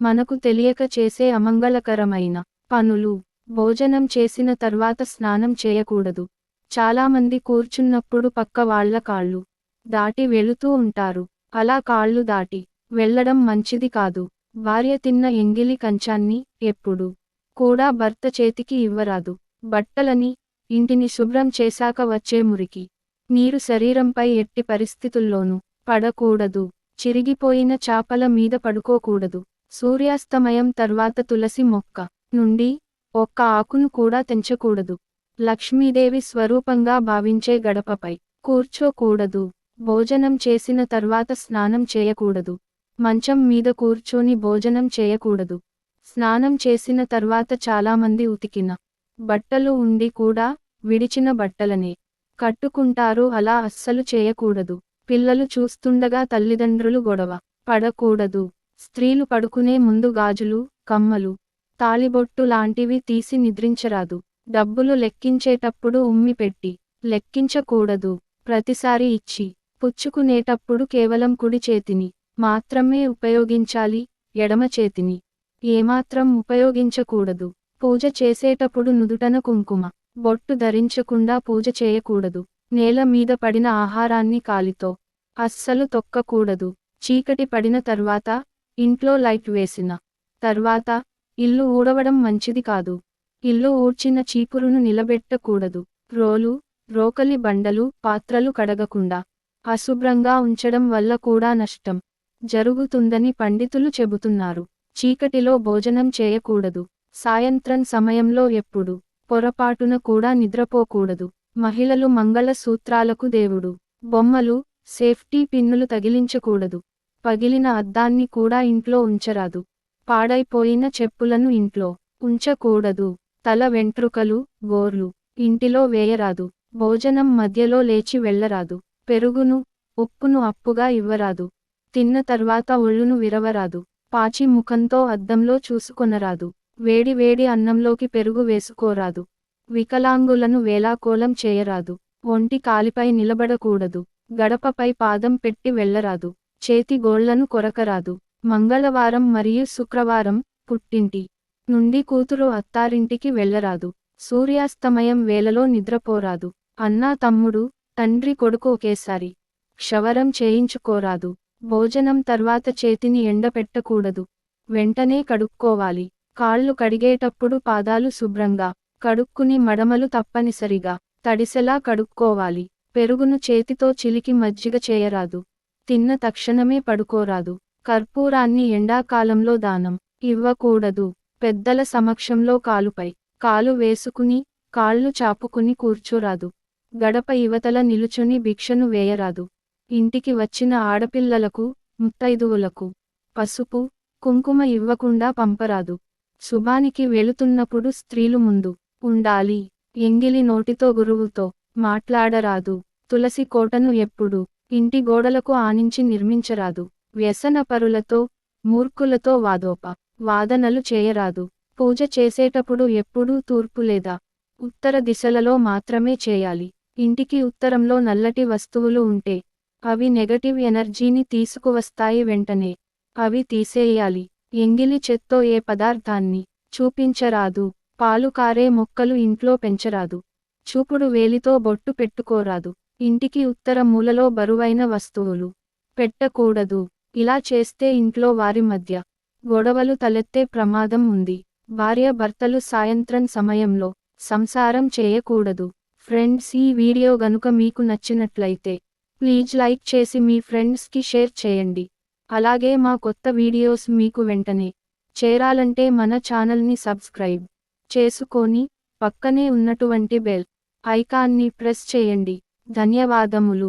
మనకు తెలియక చేసే అమంగళకరమైన పనులు. భోజనం చేసిన తర్వాత స్నానం చేయకూడదు. చాలామంది కూర్చున్నప్పుడు పక్క వాళ్ళ కాళ్ళు దాటి వెళుతూ ఉంటారు. అలా కాళ్ళు దాటి వెళ్ళడం మంచిది కాదు. భార్య తిన్న ఎంగిలి కంచాన్ని ఎప్పుడు కూడా భర్త చేతికి ఇవ్వరాదు. బట్టలని ఇంటిని శుభ్రం చేశాక వచ్చే మురికి. నీరు శరీరంపై ఎట్టి పరిస్థితుల్లోనూ పడకూడదు. చిరిగిపోయిన చాపల మీద పడుకోకూడదు. సూర్యాస్తమయం తర్వాత తులసి మొక్క నుండి ఒక్క ఆకును కూడా తెంచకూడదు. లక్ష్మీదేవి స్వరూపంగా భావించే గడపపై కూర్చోకూడదు. భోజనం చేసిన తర్వాత స్నానం చేయకూడదు. మంచం మీద కూర్చొని భోజనం చేయకూడదు. స్నానం చేసిన తర్వాత చాలామంది ఉతికిన బట్టలు ఉండి కూడా విడిచిన బట్టలనే కట్టుకుంటారు. అలా అస్సలు చేయకూడదు. పిల్లలు చూస్తుండగా తల్లిదండ్రులు గొడవ పడకూడదు. స్త్రీలు పడుకునే ముందు గాజులు కమ్మలు తాళిబొట్టు లాంటివి తీసి నిద్రించరాదు. డబ్బులు లెక్కించేటప్పుడు ఉమ్మి పెట్టి లెక్కించకూడదు. ప్రతిసారి ఇచ్చి పుచ్చుకునేటప్పుడు కేవలం కుడి చేతిని మాత్రమే ఉపయోగించాలి ఎడమ చేతిని ఏమాత్రం ఉపయోగించకూడదు. పూజ చేసేటప్పుడు నుదుటన కుంకుమ బొట్టు ధరించకుండా పూజ చేయకూడదు. నేల మీద పడిన ఆహారాన్ని కాలితో అస్సలు తొక్కకూడదు. చీకటి పడిన తర్వాత ఇంట్లో లైట్ వేసిన తర్వాత ఇల్లు ఊడవడం మంచిది కాదు. ఇల్లు ఊడ్చిన చీపురును నిలబెట్టకూడదు. రోలు రోకలి బండలు పాత్రలు కడగకుండా అశుభ్రంగా ఉంచడం వల్ల కూడా నష్టం జరుగుతుందని పండితులు చెబుతున్నారు. చీకటిలో భోజనం చేయకూడదు. సాయంత్రం సమయంలో ఎప్పుడు పొరపాటున కూడా నిద్రపోకూడదు. మహిళలు మంగళ సూత్రాలకు దేవుడు. బొమ్మలు సేఫ్టీ పిన్నులు తగిలించకూడదు. పగిలిన అద్దాన్ని కూడా ఇంట్లో ఉంచరాదు. పాడైపోయిన చెప్పులను ఇంట్లో ఉంచకూడదు. తల వెంట్రుకలు గోర్లు ఇంటిలో వేయరాదు. భోజనం మధ్యలో లేచి వెళ్ళరాదు. పెరుగును ఉప్పును అప్పుగా ఇవ్వరాదు. తిన్న తర్వాత ఒళ్ళును విరవరాదు. పాచి ముఖంతో అద్దంలో చూసుకొనరాదు. వేడి వేడి అన్నంలోకి పెరుగు వేసుకోరాదు. వికలాంగులను వేలాకోలం చేయరాదు. ఒంటి కాలిపై నిలబడకూడదు. గడపపై పాదం పెట్టి వెళ్ళరాదు. చేతిగోళ్ళను కొరకరాదు. మంగళవారం మరియు శుక్రవారం పుట్టింటి నుండి కూతురు అత్తారింటికి వెళ్ళరాదు. సూర్యాస్తమయం వేళలో నిద్రపోరాదు. అన్నా తమ్ముడు తండ్రి కొడుకు ఒకేసారి క్షవరం చేయించుకోరాదు. భోజనం తర్వాత చేతిని ఎండపెట్టకూడదు. వెంటనే కడుక్కోవాలి. కాళ్ళు కడిగేటప్పుడు పాదాలు శుభ్రంగా కడుక్కుని మడమలు తప్పనిసరిగా తడిసెలా కడుక్కోవాలి. పెరుగును చేతితో చిలికి మజ్జిగ చేయరాదు. తిన్న తక్షణమే పడుకోరాదు. కర్పూరాన్ని ఎండాకాలంలో దానం ఇవ్వకూడదు. పెద్దల సమక్షంలో కాలుపై కాలు వేసుకుని కాళ్ళు చాపుకుని కూర్చోరాదు. గడప యువతల నిలుచుని భిక్షను వేయరాదు. ఇంటికి వచ్చిన ఆడపిల్లలకు ముత్తైదువులకు పసుపు కుంకుమ ఇవ్వకుండా పంపరాదు. శుభానికి వెళుతున్నప్పుడు స్త్రీలు ముందు ఉండాలి. ఎంగిలి నోటితో గురువుతో మాట్లాడరాదు. తులసి కోటను ఎప్పుడు ఇంటి గోడలకు ఆనించి నిర్మించరాదు. వ్యసనపరులతో మూర్ఖులతో వాదోప వాదనలు చేయరాదు. పూజ చేసేటప్పుడు ఎప్పుడూ తూర్పు లేదా ఉత్తర దిశలలో మాత్రమే చేయాలి. ఇంటికి ఉత్తరంలో నల్లటి వస్తువులు ఉంటే అవి నెగటివ్ ఎనర్జీని తీసుకువస్తాయి వెంటనే. అవి తీసేయాలి. ఎంగిలి చెత్తో ఏ పదార్థాన్ని చూపించరాదు. పాలు కారే మొక్కలు ఇంట్లో పెంచరాదు. చూపుడు వేలితో బొట్టు పెట్టుకోరాదు. ఇంటికి ఉత్తర మూలలో బరువైన వస్తువులు పెట్టకూడదు. ఇలా చేస్తే ఇంట్లో వారి మధ్య గొడవలు తలెత్తే ప్రమాదం ఉంది. భార్య భర్తలు సాయంత్రం సమయంలో సంసారం చేయకూడదు. ఫ్రెండ్స్ ఈ వీడియో గనుక మీకు నచ్చినట్లయితే ప్లీజ్ లైక్ చేసి మీ ఫ్రెండ్స్కి షేర్ చేయండి. అలాగే మా కొత్త వీడియోస్ మీకు వెంటనే చేరాలంటే మన ఛానల్ని సబ్స్క్రైబ్ చేసుకొని పక్కనే ఉన్నటువంటి బెల్ ఐకాన్ని ప్రెస్ చేయండి. ధన్యవాదములు.